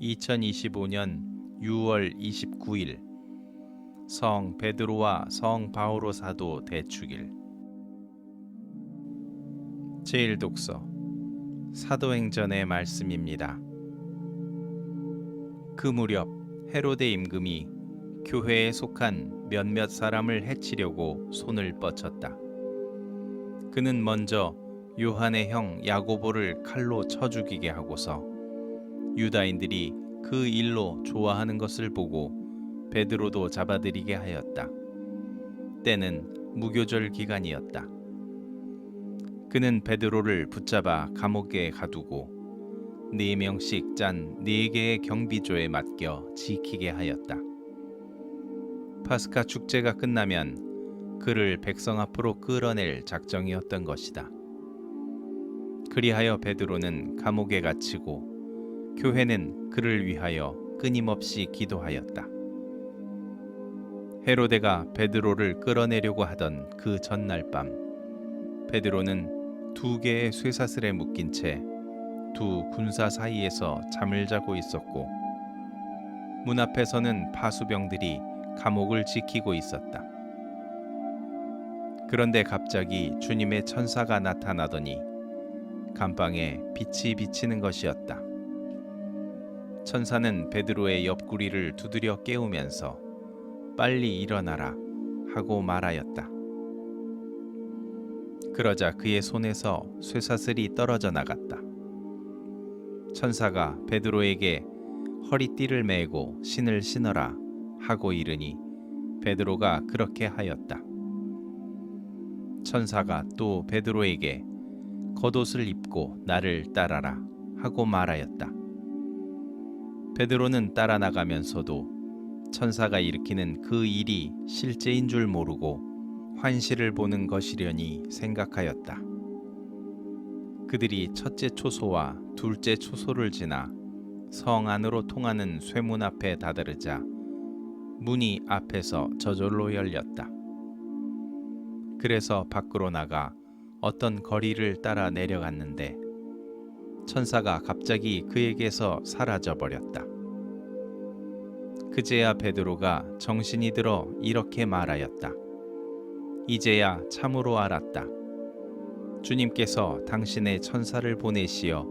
2025년 6월 29일 성 베드로와 성 바오로 사도 대축일 제1독서 사도행전의 말씀입니다. 그 무렵 헤로데 임금이 교회에 속한 몇몇 사람을 해치려고 손을 뻗쳤다. 그는 먼저 요한의 형 야고보를 칼로 쳐 죽이게 하고서 유다인들이 그 일로 좋아하는 것을 보고 베드로도 잡아들이게 하였다. 때는 무교절 기간이었다. 그는 베드로를 붙잡아 감옥에 가두고 네 명씩 짠 네 개의 경비조에 맡겨 지키게 하였다. 파스카 축제가 끝나면 그를 백성 앞으로 끌어낼 작정이었던 것이다. 그리하여 베드로는 감옥에 갇히고 교회는 그를 위하여 끊임없이 기도하였다. 헤로데가 베드로를 끌어내려고 하던 그 전날 밤 베드로는 두 개의 쇠사슬에 묶인 채 두 군사 사이에서 잠을 자고 있었고 문 앞에서는 파수병들이 감옥을 지키고 있었다. 그런데 갑자기 주님의 천사가 나타나더니 감방에 빛이 비치는 것이었다. 천사는 베드로의 옆구리를 두드려 깨우면서 빨리 일어나라 하고 말하였다. 그러자 그의 손에서 쇠사슬이 떨어져 나갔다. 천사가 베드로에게 허리띠를 메고 신을 신어라 하고 이르니 베드로가 그렇게 하였다. 천사가 또 베드로에게 겉옷을 입고 나를 따라라 하고 말하였다. 베드로는 따라 나가면서도 천사가 일으키는 그 일이 실제인 줄 모르고 환시를 보는 것이려니 생각하였다. 그들이 첫째 초소와 둘째 초소를 지나 성 안으로 통하는 쇠문 앞에 다다르자 문이 앞에서 저절로 열렸다. 그래서 밖으로 나가 어떤 거리를 따라 내려갔는데 천사가 갑자기 그에게서 사라져 버렸다. 그제야 베드로가 정신이 들어 이렇게 말하였다. 이제야 참으로 알았다. 주님께서 당신의 천사를 보내시어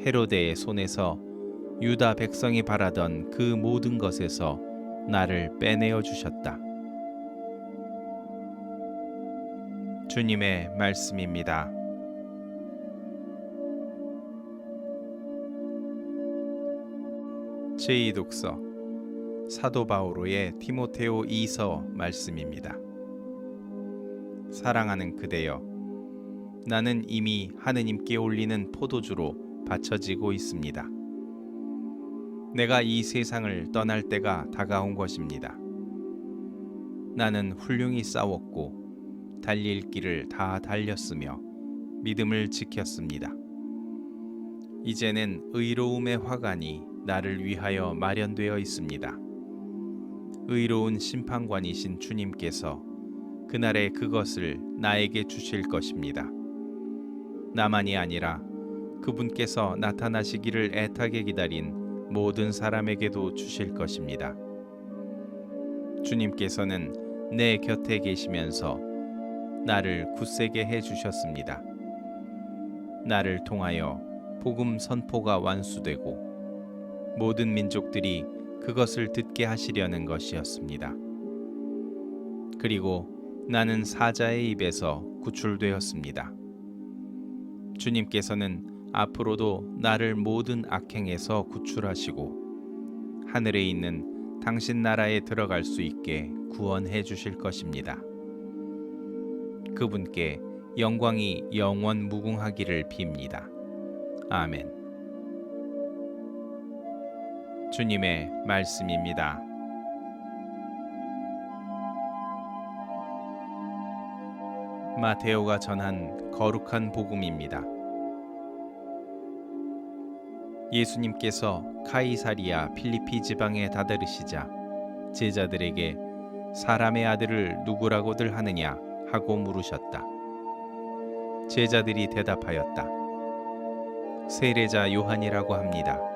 헤로데의 손에서 유다 백성이 바라던 그 모든 것에서 나를 빼내어 주셨다. 주님의 말씀입니다. 제2독서 사도 바오로의 티모테오 2서 말씀입니다. 사랑하는 그대여 나는 이미 하느님께 올리는 포도주로 받쳐지고 있습니다. 내가 이 세상을 떠날 때가 다가온 것입니다. 나는 훌륭히 싸웠고 달릴 길을 다 달렸으며 믿음을 지켰습니다. 이제는 의로움의 화관이 나를 위하여 마련되어 있습니다. 의로운 심판관이신 주님께서 그날에 그것을 나에게 주실 것입니다. 나만이 아니라 그분께서 나타나시기를 애타게 기다린 모든 사람에게도 주실 것입니다. 주님께서는 내 곁에 계시면서 나를 굳세게 해 주셨습니다. 나를 통하여 복음 선포가 완수되고 모든 민족들이 그것을 듣게 하시려는 것이었습니다. 그리고 나는 사자의 입에서 구출되었습니다. 주님께서는 앞으로도 나를 모든 악행에서 구출하시고 하늘에 있는 당신 나라에 들어갈 수 있게 구원해 주실 것입니다. 그분께 영광이 영원 무궁하기를 빕니다. 아멘. 주님의 말씀입니다. 마테오가 전한 거룩한 복음입니다. 예수님께서 카이사리아 필리피 지방에 다다르시자 제자들에게 사람의 아들을 누구라고들 하느냐 하고 물으셨다. 제자들이 대답하였다. 세례자 요한이라고 합니다.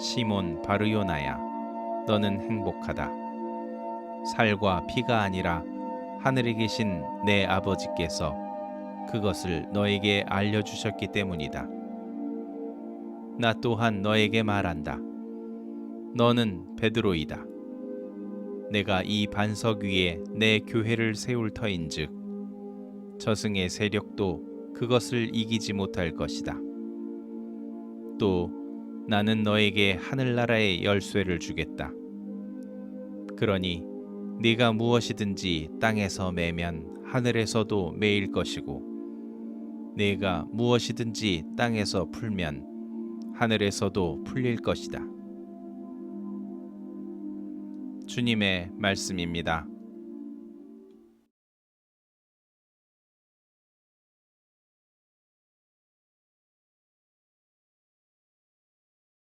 시몬 바르요나야 너는 행복하다. 살과 피가 아니라 하늘에 계신 내 아버지께서 그것을 너에게 알려 주셨기 때문이다. 나 또한 너에게 말한다. 너는 베드로이다. 내가 이 반석 위에 내 교회를 세울 터인즉 저승의 세력도 그것을 이기지 못할 것이다. 또 나는 너에게 하늘나라의 열쇠를 주겠다. 그러니 네가 무엇이든지 땅에서 매면 하늘에서도 매일 것이고 네가 무엇이든지 땅에서 풀면 하늘에서도 풀릴 것이다. 주님의 말씀입니다.